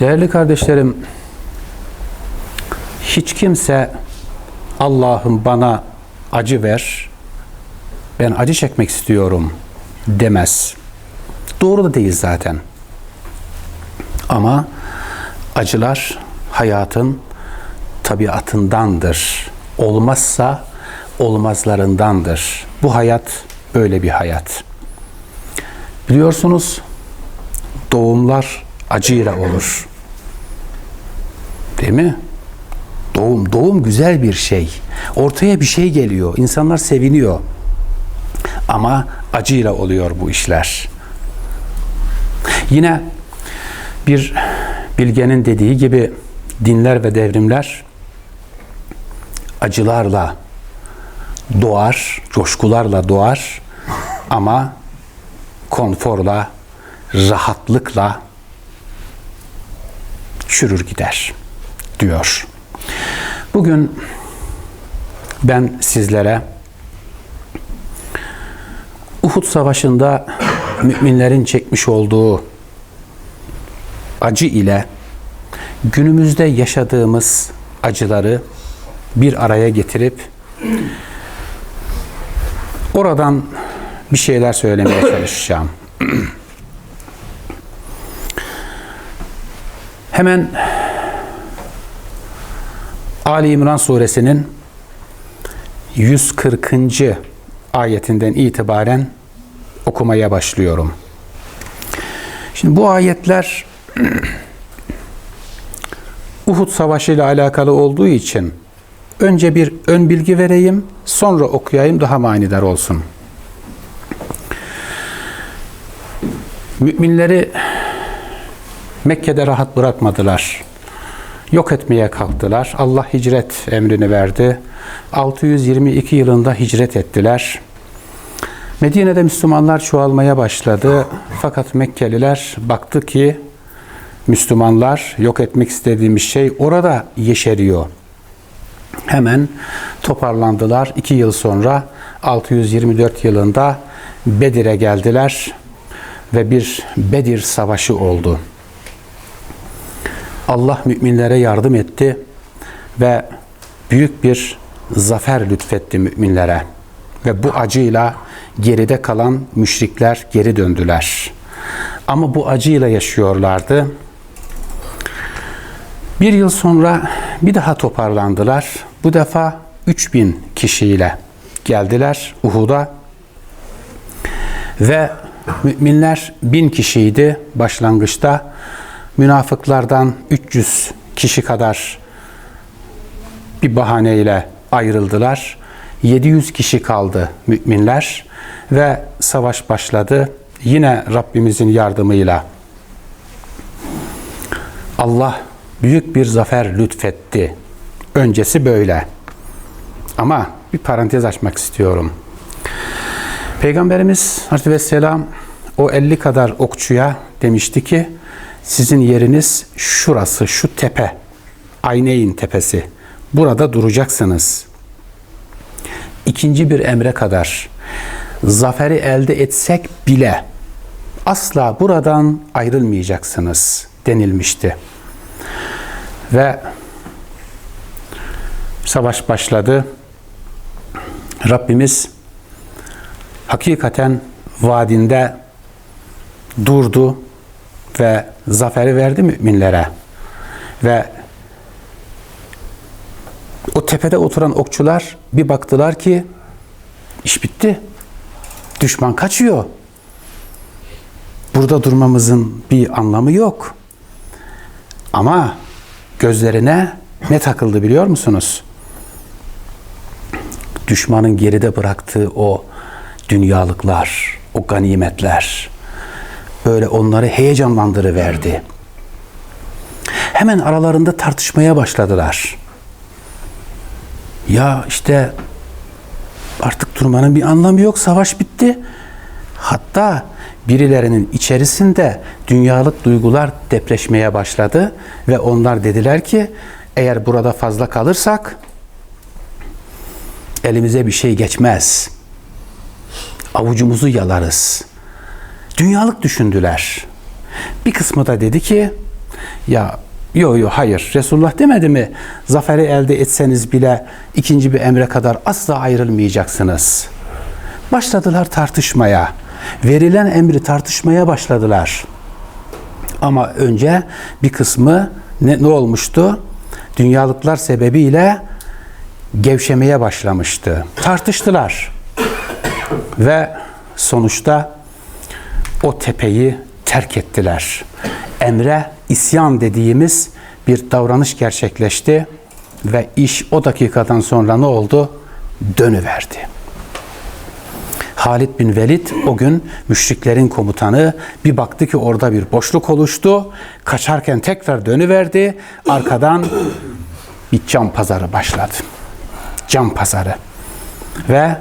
Değerli kardeşlerim, hiç kimse Allah'ım bana acı ver, ben acı çekmek istiyorum demez. Doğru da değil zaten. Ama acılar hayatın tabiatındandır. Olmazsa olmazlarındandır. Bu hayat böyle bir hayat. Biliyorsunuz doğumlar acıyla olur. Değil mi? Doğum, doğum güzel bir şey. Ortaya bir şey geliyor. İnsanlar seviniyor. Ama acıyla oluyor bu işler. Yine bir bilgenin dediği gibi dinler ve devrimler acılarla doğar, coşkularla doğar ama konforla, rahatlıkla çürür gider diyor. Bugün ben sizlere Uhud Savaşı'nda müminlerin çekmiş olduğu acı ile günümüzde yaşadığımız acıları bir araya getirip oradan bir şeyler söylemeye çalışacağım. Hemen Ali İmran suresinin 140. ayetinden itibaren okumaya başlıyorum. Şimdi bu ayetler Uhud Savaşı ile alakalı olduğu için önce bir ön bilgi vereyim, sonra okuyayım daha manidar olsun. Müminleri Mekke'de rahat bırakmadılar. Yok etmeye kalktılar. Allah hicret emrini verdi. 622 yılında hicret ettiler. Medine'de Müslümanlar çoğalmaya başladı. Fakat Mekkeliler baktı ki Müslümanlar yok etmek istediğimiz şey orada yeşeriyor. Hemen toparlandılar. İki yıl sonra 624 yılında Bedir'e geldiler ve bir Bedir savaşı oldu. Allah müminlere yardım etti ve büyük bir zafer lütfetti müminlere. Ve bu acıyla geride kalan müşrikler geri döndüler. Ama bu acıyla yaşıyorlardı. Bir yıl sonra bir daha toparlandılar. Bu defa 3000 kişiyle geldiler Uhud'a. Ve müminler bin kişiydi başlangıçta. Münafıklardan 300 kişi kadar bir bahaneyle ayrıldılar. 700 kişi kaldı müminler ve savaş başladı. Yine Rabbimizin yardımıyla Allah büyük bir zafer lütfetti. Öncesi böyle. Ama bir parantez açmak istiyorum. Peygamberimiz Aleyhisselam o 50 kadar okçuya demişti ki sizin yeriniz şurası, şu tepe. Ayneyn tepesi. Burada duracaksınız. İkinci bir emre kadar zaferi elde etsek bile asla buradan ayrılmayacaksınız denilmişti. Ve savaş başladı. Rabbimiz hakikaten vadinde durdu ve zaferi verdi müminlere. Ve o tepede oturan okçular bir baktılar ki iş bitti. Düşman kaçıyor. Burada durmamızın bir anlamı yok. Ama gözlerine ne takıldı biliyor musunuz? Düşmanın geride bıraktığı o dünyalıklar, o ganimetler böyle onları heyecanlandırıverdi. Hemen aralarında tartışmaya başladılar. Ya işte artık durmanın bir anlamı yok, savaş bitti. Hatta birilerinin içerisinde dünyalık duygular depreşmeye başladı ve onlar dediler ki eğer burada fazla kalırsak elimize bir şey geçmez. Avucumuzu yalarız. Dünyalık düşündüler. Bir kısmı da dedi ki Ya yo yo hayır. Resulullah demedi mi? Zaferi elde etseniz bile ikinci bir emre kadar asla ayrılmayacaksınız. Başladılar tartışmaya. Verilen emri tartışmaya başladılar. Ama önce bir kısmı ne, ne olmuştu? Dünyalıklar sebebiyle gevşemeye başlamıştı. Tartıştılar. Ve sonuçta o tepeyi terk ettiler. Emre isyan dediğimiz bir davranış gerçekleşti ve iş o dakikadan sonra ne oldu? Dönüverdi. Halid bin Velid o gün müşriklerin komutanı bir baktı ki orada bir boşluk oluştu. Kaçarken tekrar dönüverdi. Arkadan bir can pazarı başladı. Can pazarı. Ve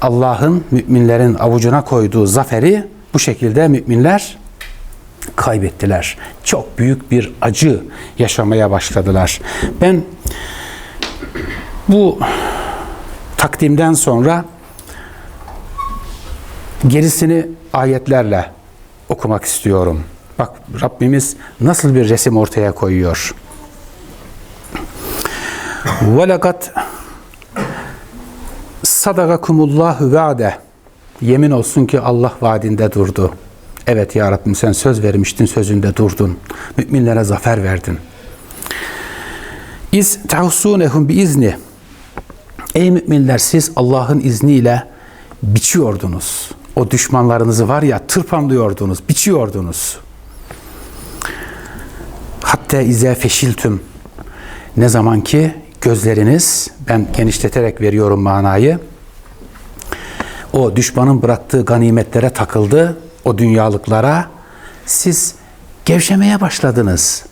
Allah'ın müminlerin avucuna koyduğu zaferi bu şekilde müminler kaybettiler. Çok büyük bir acı yaşamaya başladılar. Ben bu takdimden sonra gerisini ayetlerle okumak istiyorum. Bak Rabbimiz nasıl bir resim ortaya koyuyor. وَلَقَدْ sadakakumullahu vaade. Yemin olsun ki Allah vaadinde durdu. Evet ya Rabbim sen söz vermiştin, sözünde durdun. Müminlere zafer verdin. İz tahsunehum bi izni. Ey müminler siz Allah'ın izniyle biçiyordunuz. O düşmanlarınızı var ya tırpanlıyordunuz, biçiyordunuz. Hatta ize feşiltüm. Ne zaman ki gözleriniz, ben genişleterek veriyorum manayı, o düşmanın bıraktığı ganimetlere takıldı, o dünyalıklara, siz gevşemeye başladınız.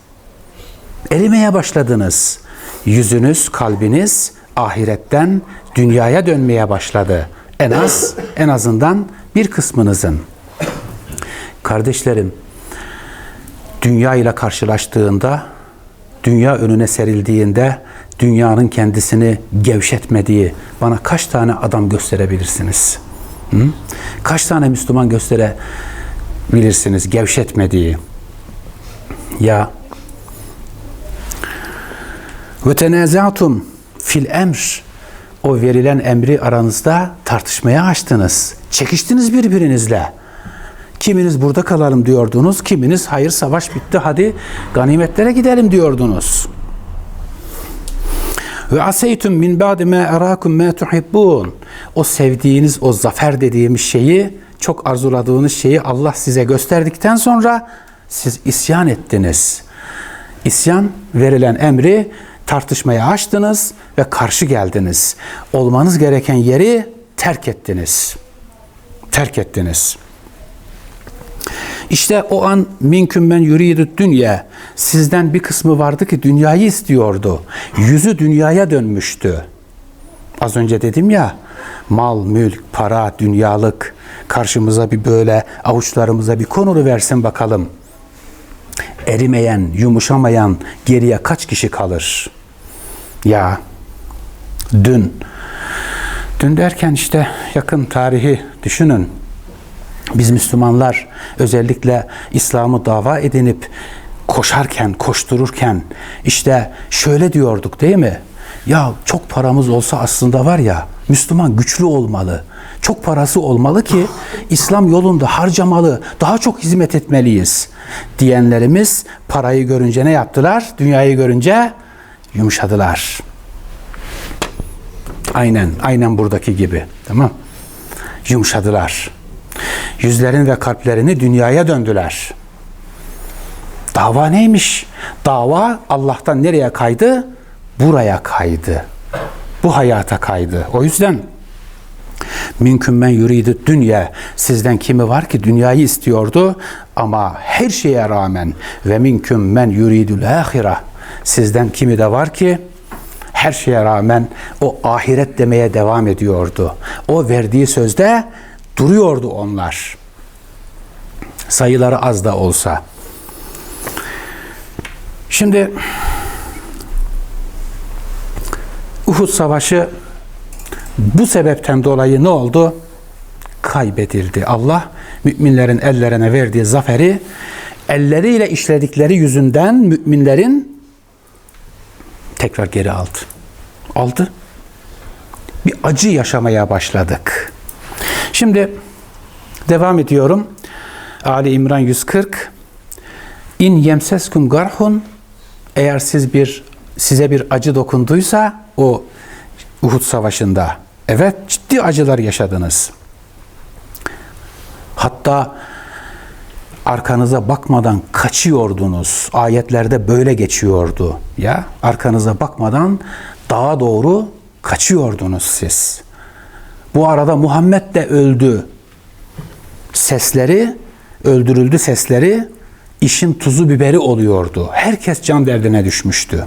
Erimeye başladınız. Yüzünüz, kalbiniz ahiretten dünyaya dönmeye başladı. En az, en azından bir kısmınızın. Kardeşlerim, dünya ile karşılaştığında, dünya önüne serildiğinde, dünyanın kendisini gevşetmediği bana kaç tane adam gösterebilirsiniz? Hı? Kaç tane Müslüman gösterebilirsiniz gevşetmediği? Ya ve fil emr o verilen emri aranızda tartışmaya açtınız. Çekiştiniz birbirinizle. Kiminiz burada kalalım diyordunuz, kiminiz hayır savaş bitti hadi ganimetlere gidelim diyordunuz. Ve aseytum min ba'di ma arakum ma tuhibbun. O sevdiğiniz o zafer dediğimiz şeyi, çok arzuladığınız şeyi Allah size gösterdikten sonra siz isyan ettiniz. İsyan verilen emri tartışmaya açtınız ve karşı geldiniz. Olmanız gereken yeri terk ettiniz. Terk ettiniz. İşte o an minküm men yuridü dünya. Sizden bir kısmı vardı ki dünyayı istiyordu. Yüzü dünyaya dönmüştü. Az önce dedim ya mal, mülk, para, dünyalık karşımıza bir böyle avuçlarımıza bir konulu versin bakalım. Erimeyen, yumuşamayan geriye kaç kişi kalır? Ya dün dün derken işte yakın tarihi düşünün. Biz Müslümanlar özellikle İslam'ı dava edinip koşarken, koştururken işte şöyle diyorduk değil mi? Ya çok paramız olsa aslında var ya Müslüman güçlü olmalı. Çok parası olmalı ki İslam yolunda harcamalı, daha çok hizmet etmeliyiz diyenlerimiz parayı görünce ne yaptılar? Dünyayı görünce yumuşadılar. Aynen, aynen buradaki gibi. Tamam? Yumuşadılar. Yüzlerin ve kalplerini dünyaya döndüler. Dava neymiş? Dava Allah'tan nereye kaydı? Buraya kaydı. Bu hayata kaydı. O yüzden Minküm men yuridu dünya. Sizden kimi var ki dünyayı istiyordu ama her şeye rağmen ve minküm men yuridul ahira. Sizden kimi de var ki her şeye rağmen o ahiret demeye devam ediyordu. O verdiği sözde duruyordu onlar. Sayıları az da olsa. Şimdi Uhud Savaşı bu sebepten dolayı ne oldu? Kaybedildi. Allah müminlerin ellerine verdiği zaferi elleriyle işledikleri yüzünden müminlerin tekrar geri aldı. Aldı. Bir acı yaşamaya başladık. Şimdi devam ediyorum. Ali İmran 140 İn yemseskum garhun eğer siz bir size bir acı dokunduysa o Uhud savaşında evet ciddi acılar yaşadınız. Hatta arkanıza bakmadan kaçıyordunuz. Ayetlerde böyle geçiyordu. Ya arkanıza bakmadan dağa doğru kaçıyordunuz siz. Bu arada Muhammed de öldü. Sesleri, öldürüldü sesleri işin tuzu biberi oluyordu. Herkes can derdine düşmüştü.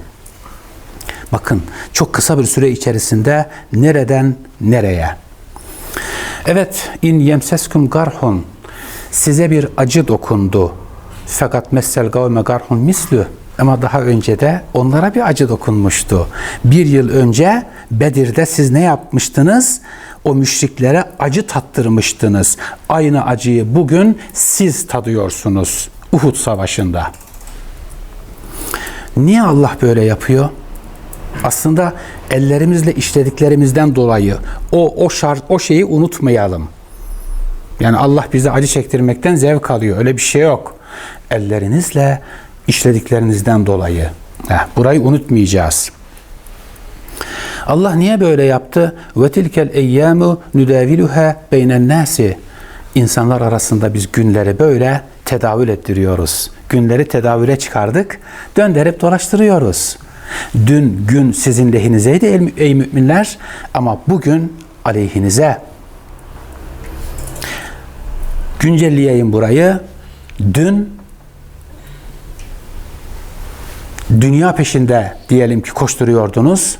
Bakın çok kısa bir süre içerisinde nereden nereye? Evet, in yemseskum garhun size bir acı dokundu. Fakat messel gavme garhun mislü ama daha önce de onlara bir acı dokunmuştu. Bir yıl önce Bedir'de siz ne yapmıştınız? O müşriklere acı tattırmıştınız. Aynı acıyı bugün siz tadıyorsunuz Uhud Savaşı'nda. Niye Allah böyle yapıyor? Aslında ellerimizle işlediklerimizden dolayı o o şart o şeyi unutmayalım. Yani Allah bize acı çektirmekten zevk alıyor. Öyle bir şey yok. Ellerinizle işlediklerinizden dolayı. Heh, burayı unutmayacağız. Allah niye böyle yaptı? Ve tilkel eyyamu nudaviluha beynen nasi. İnsanlar arasında biz günleri böyle tedavül ettiriyoruz. Günleri tedavüle çıkardık. Döndürüp dolaştırıyoruz. Dün gün sizin lehinizeydi ey- müminler ama bugün aleyhinize. Güncelleyeyim burayı. Dün dünya peşinde diyelim ki koşturuyordunuz.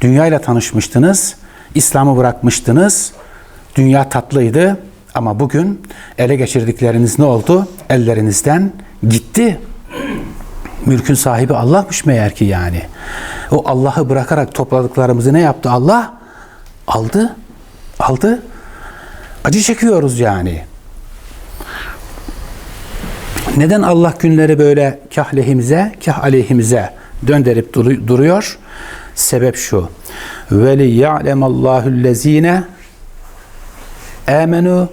Dünyayla tanışmıştınız. İslam'ı bırakmıştınız. Dünya tatlıydı ama bugün ele geçirdikleriniz ne oldu? Ellerinizden gitti. Mülkün sahibi Allah'mış meğer ki yani. O Allah'ı bırakarak topladıklarımızı ne yaptı Allah? Aldı. Aldı. Acı çekiyoruz yani. Neden Allah günleri böyle kah lehimize, kah aleyhimize döndürüp duru- duruyor? Sebep şu. Ve li allazine amenu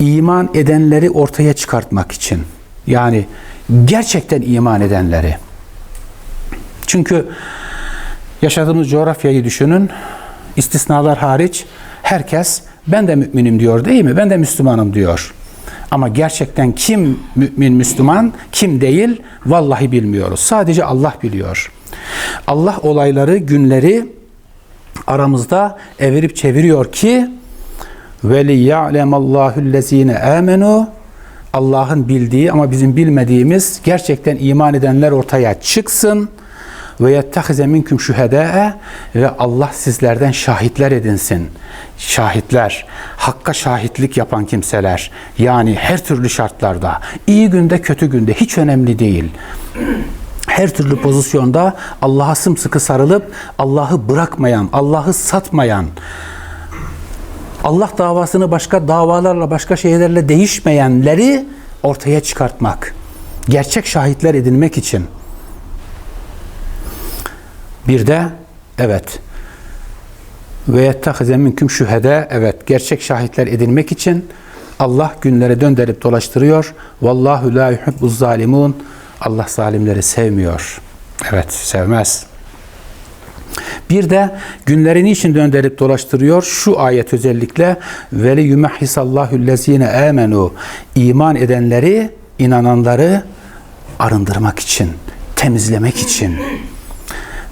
iman edenleri ortaya çıkartmak için. Yani gerçekten iman edenleri. Çünkü yaşadığımız coğrafyayı düşünün. istisnalar hariç herkes ben de müminim diyor değil mi? Ben de Müslümanım diyor. Ama gerçekten kim mümin Müslüman, kim değil vallahi bilmiyoruz. Sadece Allah biliyor. Allah olayları, günleri aramızda evirip çeviriyor ki li ya'lemallahu lezine amenu Allah'ın bildiği ama bizim bilmediğimiz gerçekten iman edenler ortaya çıksın ve yettehize minkum şühedâe ve Allah sizlerden şahitler edinsin. Şahitler, hakka şahitlik yapan kimseler. Yani her türlü şartlarda, iyi günde kötü günde hiç önemli değil. Her türlü pozisyonda Allah'a sımsıkı sarılıp Allah'ı bırakmayan, Allah'ı satmayan, Allah davasını başka davalarla, başka şeylerle değişmeyenleri ortaya çıkartmak. Gerçek şahitler edinmek için. Bir de evet ve yettehize minkum şühede evet gerçek şahitler edinmek için Allah günlere döndürüp dolaştırıyor. Vallahu la yuhibbuz zalimun. Allah zalimleri sevmiyor. Evet sevmez. Bir de günleri niçin döndürüp dolaştırıyor? Şu ayet özellikle veli yumahhisallahu lezine amenu iman edenleri, inananları arındırmak için, temizlemek için.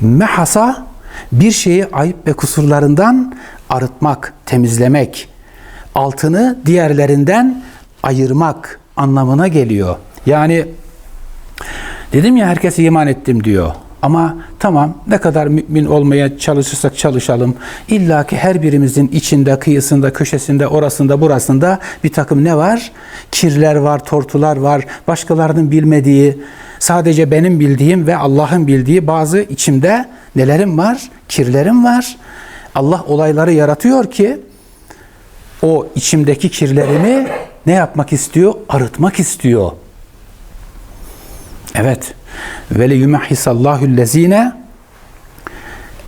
Mehasa bir şeyi ayıp ve kusurlarından arıtmak, temizlemek, altını diğerlerinden ayırmak anlamına geliyor. Yani dedim ya herkes iman ettim diyor. Ama tamam ne kadar mümin olmaya çalışırsak çalışalım. İlla ki her birimizin içinde, kıyısında, köşesinde, orasında, burasında bir takım ne var? Kirler var, tortular var, başkalarının bilmediği, sadece benim bildiğim ve Allah'ın bildiği bazı içimde nelerim var? Kirlerim var. Allah olayları yaratıyor ki o içimdeki kirlerimi ne yapmak istiyor? Arıtmak istiyor. Evet. Ve le yumahhisallahu lezine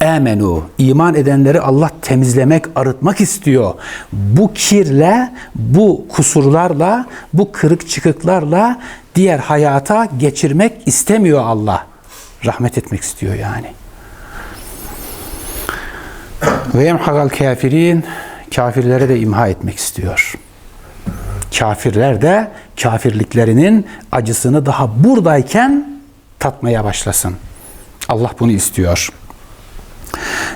amenu. İman edenleri Allah temizlemek, arıtmak istiyor. Bu kirle, bu kusurlarla, bu kırık çıkıklarla diğer hayata geçirmek istemiyor Allah. Rahmet etmek istiyor yani. Ve yemhagal kafirin kafirlere de imha etmek istiyor. Kafirler de kafirliklerinin acısını daha buradayken tatmaya başlasın. Allah bunu istiyor.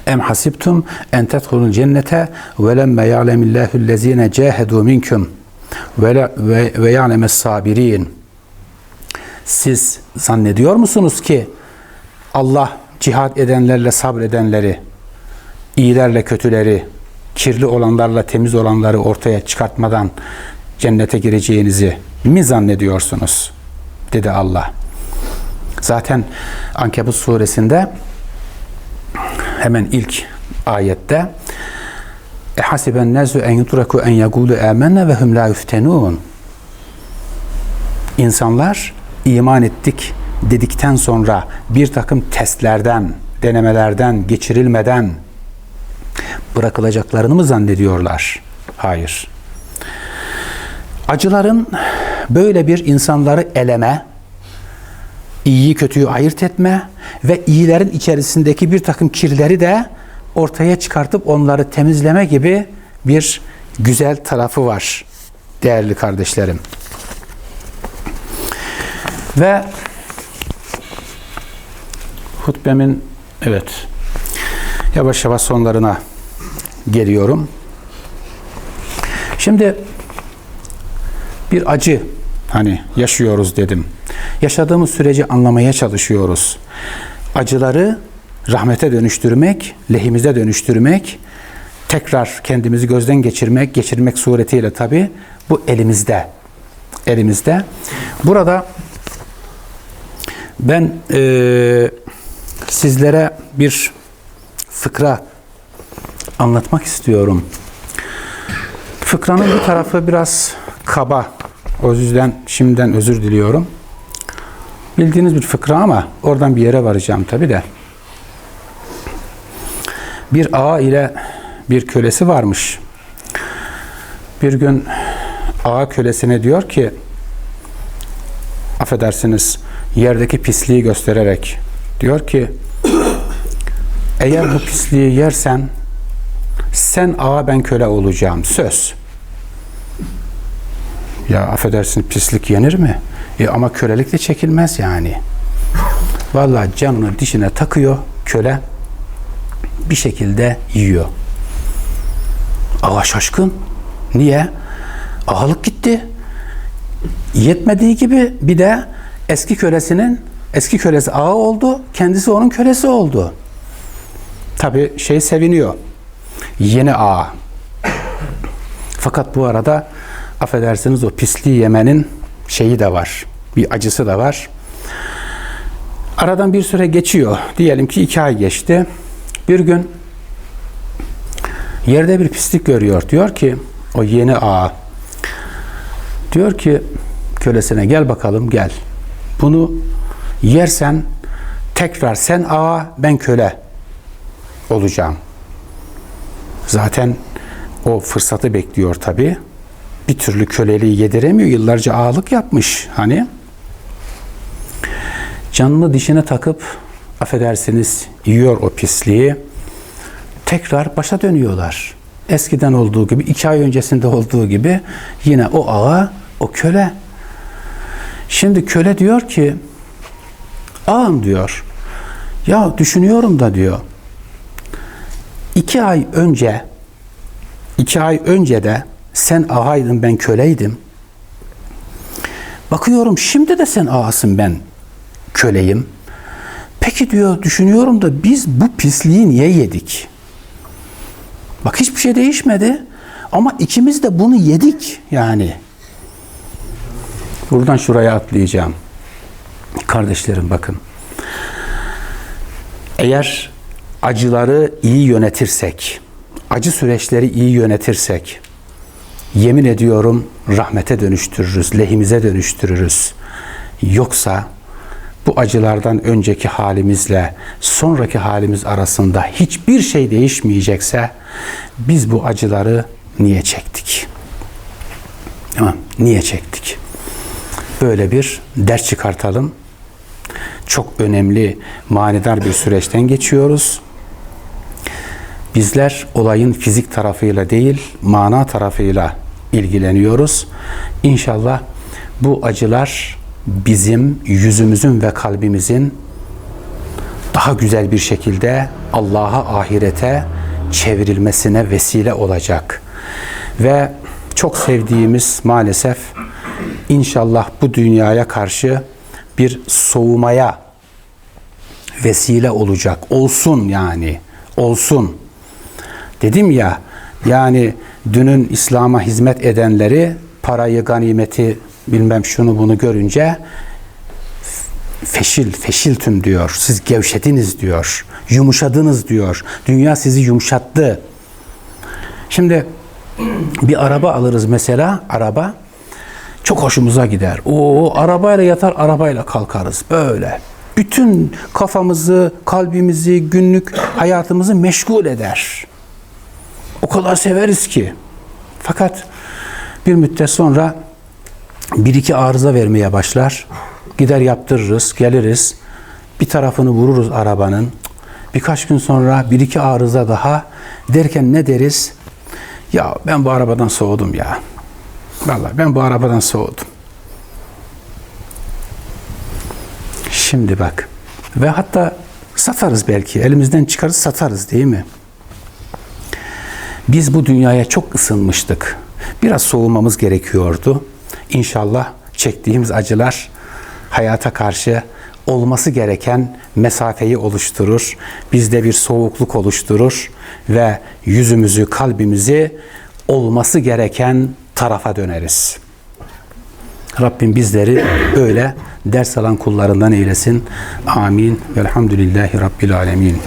Em hasibtum en tedhulul cennete ve lemme ya'lemillahu allazine cahedu minkum ve ve ve ya'lemes sabirin. Siz zannediyor musunuz ki Allah cihad edenlerle sabredenleri, iyilerle kötüleri, kirli olanlarla temiz olanları ortaya çıkartmadan cennete gireceğinizi mi zannediyorsunuz? dedi Allah. Zaten Ankebut suresinde hemen ilk ayette e hasiben nasu en yutraku en yekulu amennâ ve hum la yuftenun. İnsanlar iman ettik dedikten sonra bir takım testlerden, denemelerden geçirilmeden bırakılacaklarını mı zannediyorlar? Hayır. Acıların böyle bir insanları eleme, iyiyi kötüyü ayırt etme ve iyilerin içerisindeki bir takım kirleri de ortaya çıkartıp onları temizleme gibi bir güzel tarafı var değerli kardeşlerim. Ve hutbemin evet yavaş yavaş sonlarına geliyorum. Şimdi bir acı hani yaşıyoruz dedim. Yaşadığımız süreci anlamaya çalışıyoruz. Acıları rahmete dönüştürmek, lehimize dönüştürmek, tekrar kendimizi gözden geçirmek, geçirmek suretiyle tabi bu elimizde. Elimizde. Burada ben eee sizlere bir fıkra anlatmak istiyorum. Fıkranın bir tarafı biraz kaba. O yüzden şimdiden özür diliyorum. Bildiğiniz bir fıkra ama oradan bir yere varacağım tabi de. Bir ağa ile bir kölesi varmış. Bir gün ağa kölesine diyor ki affedersiniz yerdeki pisliği göstererek diyor ki eğer bu pisliği yersen sen ağa ben köle olacağım. Söz. Ya affedersin pislik yenir mi? E ama kölelik de çekilmez yani. Vallahi canını dişine takıyor köle bir şekilde yiyor. Ağa şaşkın. Niye? Ağalık gitti. Yetmediği gibi bir de eski kölesinin eski kölesi ağa oldu. Kendisi onun kölesi oldu. Tabi şey seviniyor. Yeni ağa. Fakat bu arada affedersiniz o pisliği yemenin şeyi de var. Bir acısı da var. Aradan bir süre geçiyor. Diyelim ki iki ay geçti. Bir gün yerde bir pislik görüyor. Diyor ki o yeni ağa diyor ki kölesine gel bakalım gel. Bunu yersen tekrar sen ağa ben köle olacağım. Zaten o fırsatı bekliyor tabi. Bir türlü köleliği yediremiyor. Yıllarca ağalık yapmış hani. Canını dişine takıp affedersiniz yiyor o pisliği. Tekrar başa dönüyorlar. Eskiden olduğu gibi, iki ay öncesinde olduğu gibi yine o ağa, o köle. Şimdi köle diyor ki, ağam diyor, ya düşünüyorum da diyor, iki ay önce, iki ay önce de sen ağaydın ben köleydim. Bakıyorum şimdi de sen ağasın ben köleyim. Peki diyor düşünüyorum da biz bu pisliği niye yedik? Bak hiçbir şey değişmedi ama ikimiz de bunu yedik yani. Buradan şuraya atlayacağım. Kardeşlerim bakın. Eğer acıları iyi yönetirsek, acı süreçleri iyi yönetirsek, yemin ediyorum rahmete dönüştürürüz, lehimize dönüştürürüz. Yoksa bu acılardan önceki halimizle sonraki halimiz arasında hiçbir şey değişmeyecekse biz bu acıları niye çektik? Tamam, niye çektik? Böyle bir ders çıkartalım. Çok önemli, manidar bir süreçten geçiyoruz. Bizler olayın fizik tarafıyla değil, mana tarafıyla ilgileniyoruz. İnşallah bu acılar bizim yüzümüzün ve kalbimizin daha güzel bir şekilde Allah'a, ahirete çevrilmesine vesile olacak. Ve çok sevdiğimiz maalesef inşallah bu dünyaya karşı bir soğumaya vesile olacak. Olsun yani. Olsun. Dedim ya yani dünün İslam'a hizmet edenleri parayı, ganimeti bilmem şunu bunu görünce feşil, feşiltüm diyor. Siz gevşediniz diyor. Yumuşadınız diyor. Dünya sizi yumuşattı. Şimdi bir araba alırız mesela, araba çok hoşumuza gider. O arabayla yatar, arabayla kalkarız. Böyle. Bütün kafamızı, kalbimizi, günlük hayatımızı meşgul eder. O kadar severiz ki. Fakat bir müddet sonra bir iki arıza vermeye başlar. Gider yaptırırız, geliriz. Bir tarafını vururuz arabanın. Birkaç gün sonra bir iki arıza daha derken ne deriz? Ya ben bu arabadan soğudum ya. Vallahi ben bu arabadan soğudum. Şimdi bak. Ve hatta satarız belki. Elimizden çıkarız satarız değil mi? Biz bu dünyaya çok ısınmıştık. Biraz soğumamız gerekiyordu. İnşallah çektiğimiz acılar hayata karşı olması gereken mesafeyi oluşturur. Bizde bir soğukluk oluşturur ve yüzümüzü, kalbimizi olması gereken tarafa döneriz. Rabbim bizleri öyle ders alan kullarından eylesin. Amin. Velhamdülillahi Rabbil Alemin.